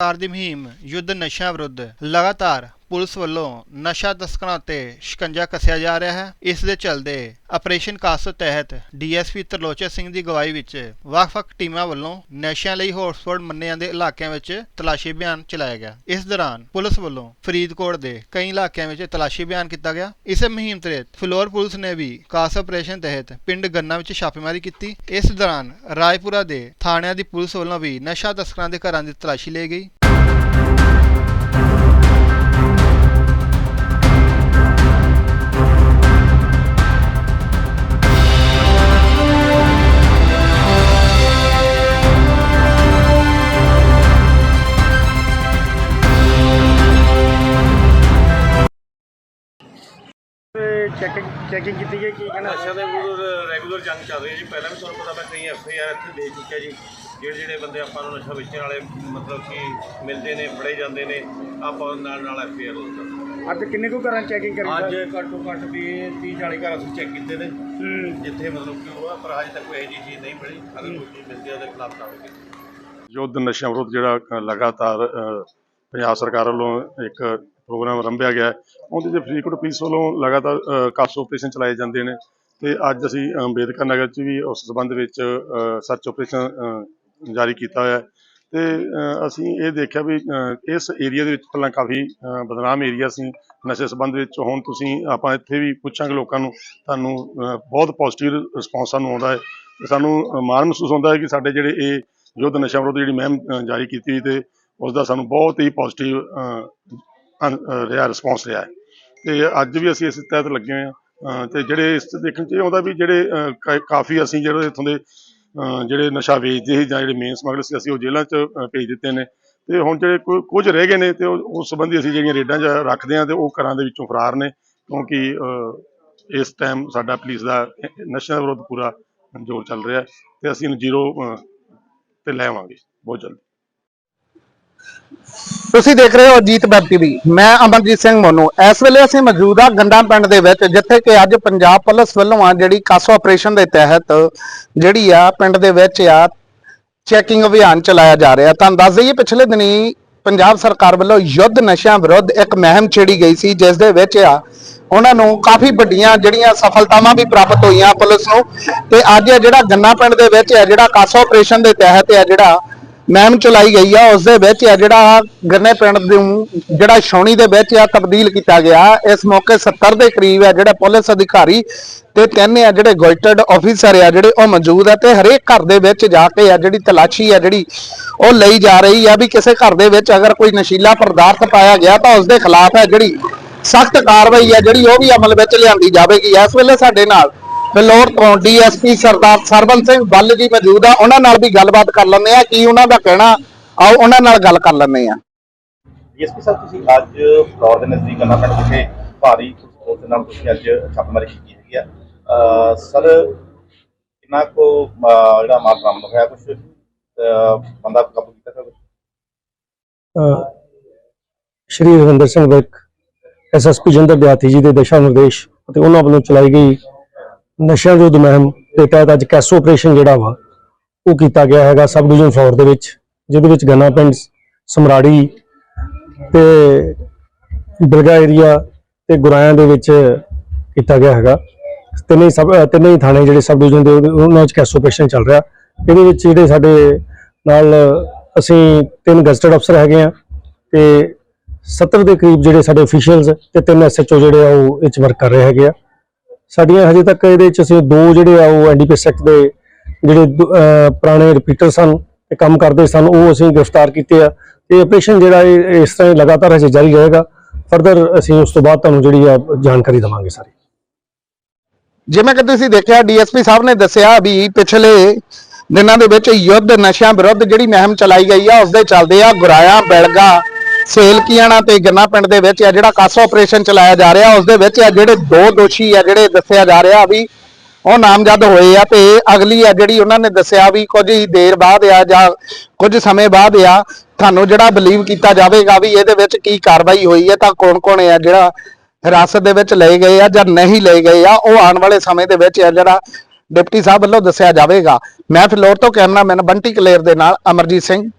ਸਰਕਾਰ ਦੀ ਮੁਹਿੰਮ ਯੁੱਧ ਨਸ਼ਿਆਂ ਵਿਰੁੱਧ ਲਗਾਤਾਰ ਪੁਲਿਸ ਵੱਲੋਂ ਨਸ਼ਾ ਤਸਕਰਾਂ ਉੱਤੇ ਸ਼ਿਕੰਜਾ ਕੱਸਿਆ ਜਾ ਰਿਹਾ ਹੈ। ਇਸ ਦੇ ਚੱਲਦੇ ਆਪਰੇਸ਼ਨ ਕਾਸੋ ਤਹਿਤ ਡੀਐਸਪੀ ਤਰਲੋਚਨ ਸਿੰਘ ਦੀ ਗਵਾਹੀ ਵਿੱਚ ਵੱਖ-ਵੱਖ ਟੀਮਾਂ ਵੱਲੋਂ ਨਸ਼ਿਆਂ ਲਈ ਹੌਟਸਪੌਟ ਮੰਨੇ ਜਾਂਦੇ ਇਲਾਕਿਆਂ ਵਿੱਚ ਤਲਾਸ਼ੀ ਅਭਿਆਨ ਚਲਾਇਆ ਗਿਆ। ਇਸ ਦੌਰਾਨ ਪੁਲਿਸ ਵੱਲੋਂ ਫਰੀਦਕੋਟ ਦੇ ਕਈ ਇਲਾਕਿਆਂ ਵਿੱਚ ਤਲਾਸ਼ੀ ਅਭਿਆਨ ਕੀਤਾ ਗਿਆ। ਇਸੇ ਮੁਹਿੰਮ ਤਹਿਤ ਫਲੋਰ ਪੁਲਿਸ ਨੇ ਵੀ ਕਾਸ ਆਪਰੇਸ਼ਨ ਤਹਿਤ ਪਿੰਡ ਗੰਨਾ ਵਿੱਚ ਛਾਪੇਮਾਰੀ ਕੀਤੀ। ਇਸ ਦੌਰਾਨ ਰਾਏਪੁਰਾ ਦੇ ਥਾਣਿਆਂ ਦੀ ਪੁਲਿਸ ਵੱਲੋਂ ਵੀ ਨਸ਼ਾ ਤਸਕਰਾਂ ਦੇ ਘਰਾਂ ਦੀ ਤਲਾਸ਼ੀ ਲਈ ਗਈ। ਚੈਕਿੰਗ ਚੈਕਿੰਗ ਕੀਤੀ ਗਈ ਕੀ ਕਹਿਣਾ ਨਸ਼ਾ ਦੇ ਵਿਰੁੱਧ ਰੈਗੂਲਰ ਜੰਗ ਚੱਲ ਰਹੀ ਹੈ ਜੀ। ਪਹਿਲਾਂ ਵੀ ਤੁਹਾਨੂੰ ਪਤਾ ਮੈਂ ਕਈ ਐਫ ਆਈ ਆਰ ਇੱਥੇ ਦੇ ਚੁੱਕਿਆ ਜੀ। ਜਿਹੜੇ ਜਿਹੜੇ ਬੰਦੇ ਆਪਾਂ ਨੂੰ ਨਸ਼ਾ ਵੇਚਣ ਵਾਲੇ ਮਤਲਬ ਕਿ ਮਿਲਦੇ ਨੇ ਫੜੇ ਜਾਂਦੇ ਨੇ ਆਪਾਂ ਨਾਲ ਨਾਲ ਐਫ ਆਈ ਆਰ ਹੁੰਦਾ ਅੱਜ ਕਿੰਨੇ ਕੁ ਘਰਾਂ ਚੈਕਿੰਗ ਕਰੀ ਅੱਜ? ਘੱਟੋ ਘੱਟ ਵੀ 30 40 ਘਰ ਅਸੀਂ ਚੈੱਕ ਕੀਤੇ ਨੇ। ਜਿੱਥੇ ਮਤਲਬ ਕਿ ਉਹ ਪਰ ਅਜੇ ਤੱਕ ਕੋਈ ਇਹੋ ਜਿਹੀ ਚੀਜ਼ ਨਹੀਂ ਮਿਲੀ। ਅਗਰ ਕੋਈ ਚੀਜ਼ ਮਿਲਦੀ ਹੈ ਉਹਦੇ ਖਿਲਾਫ ਕਾਰਵਾਈ ਯੁੱਧ ਨਸ਼ਿਆਂ ਵਿਰੁੱਧ ਜਿਹੜਾ ਲਗਾਤਾਰ ਅ, ਪੰਜਾਬ ਸਰਕਾਰ ਵੱਲੋਂ ਇੱਕ ਪ੍ਰੋਗਰਾਮ ਆਰੰਭਿਆ ਗਿਆ ਉਹਦੇ 'ਚ ਫਰੀਦਕੋਟ ਪੁਲਿਸ ਵੱਲੋਂ ਲਗਾਤਾਰ ਅ, ਕਾਸੋ ਆਪਰੇਸ਼ਨ ਚਲਾਏ ਜਾਂਦੇ ਨੇ ਤੇ ਅੱਜ ਅਸੀਂ ਅੰਬੇਦਕਰ ਨਗਰ 'ਚ ਵੀ ਉਸ ਸਬੰਧ ਵਿੱਚ ਸਰਚ ਆਪਰੇਸ਼ਨ ਜਾਰੀ ਕੀਤਾ ਹੋਇਆ ਹੈ। ਤੇ ਅਸੀਂ ਇਹ ਦੇਖਿਆ ਵੀ ਇਸ ਏਰੀਆ ਦੇ ਵਿੱਚ ਪਹਿਲਾਂ ਕਾਫੀ ਬਦਨਾਮ ਏਰੀਆ ਸੀ। ਨਸ਼ੇ ਸੰਬੰਧ ਵਿੱਚ ਹੁਣ ਤੁਸੀਂ ਆਪਾਂ ਇੱਥੇ ਵੀ ਪੁੱਛਾਂਗੇ ਲੋਕਾਂ ਨੂੰ ਤੁਹਾਨੂੰ ਬਹੁਤ ਪੋਜ਼ਿਟਿਵ ਰਿਸਪੌਂਸ ਸਾਨੂੰ ਆਉਂਦਾ ਹੈ। ਤੇ ਸਾਨੂੰ ਮਾਣ ਮਹਿਸੂਸ ਹੁੰਦਾ ਹੈ ਕਿ ਸਾਡੇ ਜਿਹੜੇ ਇਹ ਯੁੱਧ ਨਸ਼ਾ ਵਿਰੁੱਧ ਜਿਹੜੀ ਮਹਿਮ ਜਾਰੀ ਕੀਤੀ ਹੋਈ ਤੇ ਉਸ ਦਾ ਸਾਨੂੰ ਬਹੁਤ ਹੀ ਪੋਜ਼ਿਟਿਵ ਰਿਹਾ ਰਿਸਪੌਂਸ ਰਿਹਾ ਹੈ। ਤੇ ਅੱਜ ਵੀ ਅਸੀਂ ਇਸ ਤਹਿਤ ਲੱਗੇ ਹੋਏ ਹਾਂ। ਅ, ਤੇ ਜਿਹੜੇ ਇਸ 'ਚ ਦੇਖਣ ਚ ਇਹ ਆਉਂਦਾ ਵੀ ਜਿਹੜੇ ਅ, ਕਾਫੀ ਅਸੀਂ ਜਿਹੜੇ ਇੱਥੋਂ ਦੇ ਜਿਹੜੇ ਨਸ਼ਾ ਵੇਚਦੇ ਸੀ ਜਾਂ ਜਿਹੜੇ ਮੇਨ ਸਮਗਲਰ ਸੀ ਅਸੀਂ ਉਹ ਜੇਲ੍ਹਾਂ 'ਚ ਭੇਜ ਦਿੱਤੇ ਨੇ। ਤੇ ਹੁਣ ਜਿਹੜੇ ਕੁ- ਕੁਝ ਰਹਿ ਗਏ ਨੇ ਤੇ ਉਹ- ਉਸ ਸੰਬੰਧੀ ਅਸੀਂ ਜਿਹੜੀਆਂ ਰੇਡਾਂ 'ਚ ਰੱਖਦੇ ਹਾਂ ਤੇ ਉਹ ਘਰਾਂ ਦੇ ਵਿੱਚੋਂ ਫਰਾਰ ਨੇ। ਕਿਉਂਕਿ ਇਸ ਟਾਈਮ ਸਾਡਾ ਪੁਲਿਸ ਦਾ ਨਸ਼ਾ ਵਿਰੁੱਧ ਪੂਰਾ ਜ਼ੋਰ ਚੱਲ ਰਿਹਾ ਹੈ ਤੇ ਅਸੀਂ ਇਹਨੂੰ ਜ਼ੀਰੋ ਤੇ ਲੈ ਆਵਾਂਗੇ। ਬਹੁਤ ਜਲਦੀ। ਤੁਸੀਂ ਦੇਖ ਰਹੇ ਹੋ ਅਜੀਤ ਵੈਬ ਟੀਵੀ ਮੈਂ ਅਮਰਜੀਤ ਸਿੰਘ ਮੋਨੂ। ਇਸ ਵੇਲੇ ਅਸੀਂ ਮੌਜੂਦ ਹਾਂ ਗੰਡਾ ਪਿੰਡ ਦੇ ਵਿੱਚ, ਜਿੱਥੇ ਕਿ ਅੱਜ ਪੰਜਾਬ ਪੁਲਿਸ ਵੱਲੋਂ ਆ ਜਿਹੜੀ ਕਾਸੋ ਆਪਰੇਸ਼ਨ ਦੇ ਤਹਿਤ ਜਿਹੜੀ ਆ ਪਿੰਡ ਦੇ ਵਿੱਚ ਆ ਚੈਕਿੰਗ ਅਭਿਆਨ ਚਲਾਇਆ ਜਾ ਰਿਹਾ। ਤੁਹਾਨੂੰ ਦੱਸ ਦਈਏ, ਪਿਛਲੇ ਦਿਨੀ ਪੰਜਾਬ ਸਰਕਾਰ ਵੱਲੋਂ ਯੁੱਧ ਨਸ਼ਿਆਂ ਵਿਰੁੱਧ ਇੱਕ ਮੁਹਿੰਮ ਛੇੜੀ ਗਈ ਸੀ, ਜਿਸ ਦੇ ਵਿੱਚ ਆ ਉਹਨਾਂ ਨੂੰ ਕਾਫੀ ਵੱਡੀਆਂ ਜਿਹੜੀਆਂ ਸਫਲਤਾਵਾਂ ਵੀ ਪ੍ਰਾਪਤ ਹੋਈਆਂ ਪੁਲਿਸ ਨੂੰ। ਤੇ ਅੱਜ ਜਿਹੜਾ ਗੰਨਾ ਪਿੰਡ ਦੇ ਵਿੱਚ ਆ, ਜਿਹੜਾ ਕਾਸੋ ਆਪਰੇਸ਼ਨ ਦੇ ਤਹਿਤ ਆ ਜਿਹੜਾ ਮੁਹਿੰਮ ਚਲਾਈ ਗਈ ਆ ਉਸ ਦੇ ਵਿੱਚ ਆ ਜਿਹੜਾ ਗੰਨੇ ਪਿੰਡ ਨੂੰ ਜਿਹੜਾ ਛਾਉਣੀ ਦੇ ਵਿੱਚ ਆ ਤਬਦੀਲ ਕੀਤਾ ਗਿਆ। ਇਸ ਮੌਕੇ 70 ਦੇ ਕਰੀਬ ਆ ਜਿਹੜੇ ਪੁਲਿਸ ਅਧਿਕਾਰੀ ਤੇ ਤਿੰਨ ਆ ਜਿਹੜੇ ਗੋਇਟਡ ਆਫੀਸਰ ਆ ਜਿਹੜੇ ਉਹ ਮੌਜੂਦ ਆ ਤੇ ਹਰੇਕ ਘਰ ਦੇ ਵਿੱਚ ਜਾ ਕੇ ਆ ਜਿਹੜੀ ਤਲਾਸ਼ੀ ਆ ਜਿਹੜੀ ਉਹ ਲਈ ਜਾ ਰਹੀ ਆ ਵੀ ਕਿਸੇ ਘਰ ਦੇ ਵਿੱਚ ਅਗਰ ਕੋਈ ਨਸ਼ੀਲਾ ਪਦਾਰਥ ਪਾਇਆ ਗਿਆ ਤਾਂ ਉਸ ਦੇ ਖਿਲਾਫ ਹੈ ਜਿਹੜੀ ਸਖਤ ਕਾਰਵਾਈ ਆ ਜਿਹੜੀ ਉਹ ਵੀ ਅਮਲ ਵਿੱਚ ਲਿਆਂਦੀ ਜਾਵੇਗੀ। ਇਸ ਵੇਲੇ ਸਾਡੇ ਨਾਲ ਫਿਲੌਰ ਤੋਂ ਡੀਐਸਪੀ ਸਰਦਾਰ ਸਰਬਨ ਸਿੰਘ ਬੱਲ ਜੀ ਮੌਜੂਦ ਆ। ਉਹਨਾਂ ਨਾਲ ਵੀ ਗੱਲਬਾਤ ਕਰ ਲੈਂਦੇ ਆ। ਕੀ ਉਹਨਾਂ ਦਾ ਕਹਿਣਾ? ਆਓ ਉਹਨਾਂ ਨਾਲ ਗੱਲ ਕਰ ਲੈਂਦੇ ਆ। ਡੀਐਸਪੀ ਸਾਹਿਬ ਤੁਸੀਂ ਅੱਜ ਫਲੋਰ ਦੇ ਨਜ਼ਦੀਕ ਅੰਨਾ ਪਿੰਡ ਵਿਖੇ ਭਾਰੀ ਦੇ ਨਾਲ ਤੁਸੀਂ ਅੱਜ ਛਾਪੇਮਾਰੀ ਕੀਤੀ ਹੈਗੀ ਆ। ਸਰ ਕਿੰਨਾ ਕੋ ਜਿਹੜਾ ਮਾਲ ਬਰਾਮਦ ਹੋਇਆ ਕੁਝ ਬੰਦਾ ਕਾਬੂ ਕੀਤਾ ਸਰ? ਸ਼੍ਰੀ ਰਵਿੰਦਰ ਸਿੰਘ ਵਿਰਕ ਐਸਐਸਪੀ ਜਿੰਦਰ ਦਿਆਤੀ ਜੀ ਦੇ ਦਿਸ਼ਾ ਨਿਰਦੇਸ਼ ਅਤੇ ਉਹਨਾਂ ਵੱਲੋਂ ਚਲਾਈ ਗਈ ਨਸ਼ਿਆਂ ਵਿਰੁੱਧ ਮੁਹਿੰਮ ਦੇ ਤਹਿਤ ਅੱਜ ਕੈਸੋ ਆਪਰੇਸ਼ਨ ਜਿਹੜਾ ਵਾ, ਉਹ ਕੀਤਾ ਗਿਆ ਹੈਗਾ ਸਬ ਡਿਵੀਜ਼ਨ ਫਲੋਰ ਦੇ ਵਿੱਚ, ਜਿਹਦੇ ਵਿੱਚ ਗੰਨਾ ਪਿੰਡ ਸਮਰਾੜੀ ਤੇ ਬਿਲਗਾ ਏਰੀਆ ਤੇ ਗੁਰਾਇਆਂ ਦੇ ਵਿੱਚ ਕੀਤਾ ਗਿਆ ਹੈਗਾ। ਤਿੰਨੇ ਹੀ ਸਭ ਤਿੰਨੇ ਹੀ ਥਾਣੇ ਜਿਹੜੇ ਸਬ ਡਿਵੀਜ਼ਨ ਦੇ, ਉਹਨਾਂ ਵਿੱਚ ਕੈਸੋ ਆਪਰੇਸ਼ਨ ਚੱਲ ਰਿਹਾ। ਇਹਦੇ ਵਿੱਚ ਜਿਹੜੇ ਸਾਡੇ ਨਾਲ ਅਸੀਂ ਤਿੰਨ ਗਜ਼ਟਡ ਅਫਸਰ ਹੈਗੇ ਆ ਤੇ 70 ਦੇ ਕਰੀਬ ਜਿਹੜੇ ਸਾਡੇ ਅਫੀਸ਼ੀਅਲਸ ਤੇ ਤਿੰਨ ਐਸਐਚਓ ਜਿਹੜੇ ਆ ਉਹ ਇਹ ਚ ਵਰਕ ਕਰ ਰਹੇ ਹੈਗੇ ਆ। ਸਾਡੀਆਂ ਹਜੇ ਤੱਕ ਇਹਦੇ ਚ ਅਸੀਂ ਦੋ ਜਿਹੜੇ ਆ ਉਹ ਐਨਡੀਪੀਐਸ ਦੇ ਜਿਹੜੇ ਪੁਰਾਣੇ ਰਿਪੀਟਰ ਸਨ ਤੇ ਕੰਮ ਕਰਦੇ ਸਨ, ਉਹ ਅਸੀਂ ਗ੍ਰਿਫਤਾਰ ਕੀਤੇ ਆ। ਤੇ ਆਪਰੇਸ਼ਨ ਜਿਹੜਾ ਇਸ ਤਰ੍ਹਾਂ ਹੀ ਲਗਾਤਾਰ ਹਜੇ ਜਾਰੀ ਰਹੇਗਾ। ਫਰਦਰ ਅਸੀਂ ਉਸ ਤੋਂ ਬਾਅਦ ਤੁਹਾਨੂੰ ਜਿਹੜੀ ਆ ਜਾਣਕਾਰੀ ਦਵਾਂਗੇ ਸਾਰੀ। ਜਿਵੇਂ ਕਿ ਤੁਸੀਂ ਦੇਖਿਆ, ਡੀਐਸਪੀ ਸਾਹਿਬ ਨੇ ਦੱਸਿਆ ਵੀ ਪਿਛਲੇ ਦਿਨਾਂ ਦੇ ਵਿੱਚ ਯੁੱਧ ਨਸ਼ਿਆਂ ਵਿਰੁੱਧ ਜਿਹੜੀ ਮੁਹਿੰਮ ਚਲਾਈ ਗਈ ਆ ਉਸ ਦੇ ਚੱਲਦੇ ਆ ਗੁਰਾਇਆ, ਬੈਲਗਾ ਸੇਲਕੀਆਣਾ ਤੇ ਗੰਨਾ ਪਿੰਡ ਦੇ ਵਿੱਚ ਆ ਜਿਹੜਾ ਕਾਸੋ ਆਪਰੇਸ਼ਨ ਚਲਾਇਆ ਜਾ ਰਿਹਾ ਉਸ ਦੇ ਵਿੱਚ ਆ ਜਿਹੜੇ ਦੋ ਦੋਸ਼ੀ ਆ ਜਿਹੜੇ ਦੱਸਿਆ ਜਾ ਰਿਹਾ ਵੀ ਉਹ ਨਾਮਜ਼ਦ ਹੋਏ ਆ ਤੇ ਅਗਲੀ ਆ ਜਿਹੜੀ ਉਹਨਾਂ ਨੇ ਦੱਸਿਆ ਵੀ ਕੁਝ ਹੀ ਦੇਰ ਬਾਅਦ ਆ ਜਾਂ ਕੁਝ ਸਮੇਂ ਬਾਅਦ ਆ, ਤੁਹਾਨੂੰ ਜਿਹੜਾ ਬਲੀਵ ਕੀਤਾ ਜਾਵੇਗਾ ਵੀ ਇਹਦੇ ਵਿੱਚ ਕੀ ਕਾਰਵਾਈ ਹੋਈ ਹੈ, ਤਾਂ ਕੌਣ-ਕੌਣ ਆ ਜਿਹੜਾ ਹਿਰਾਸਤ ਦੇ ਵਿੱਚ ਲਏ ਗਏ ਆ ਜਾਂ ਨਹੀਂ ਲਏ ਗਏ ਆ, ਉਹ ਆਉਣ ਵਾਲੇ ਸਮੇਂ ਦੇ ਵਿੱਚ ਆ ਜਿਹੜਾ ਡਿਪਟੀ ਸਾਹਿਬ ਵੱਲੋਂ ਦੱਸਿਆ ਜਾਵੇਗਾ। ਮੈਂ ਫਿਲੌਰ ਤੋਂ ਕੈਮਰਾਮੈਨ ਬੰਟੀ ਕਲੇਰ ਦੇ ਨਾਲ ਅਮਰਜੀਤ ਸਿੰਘ।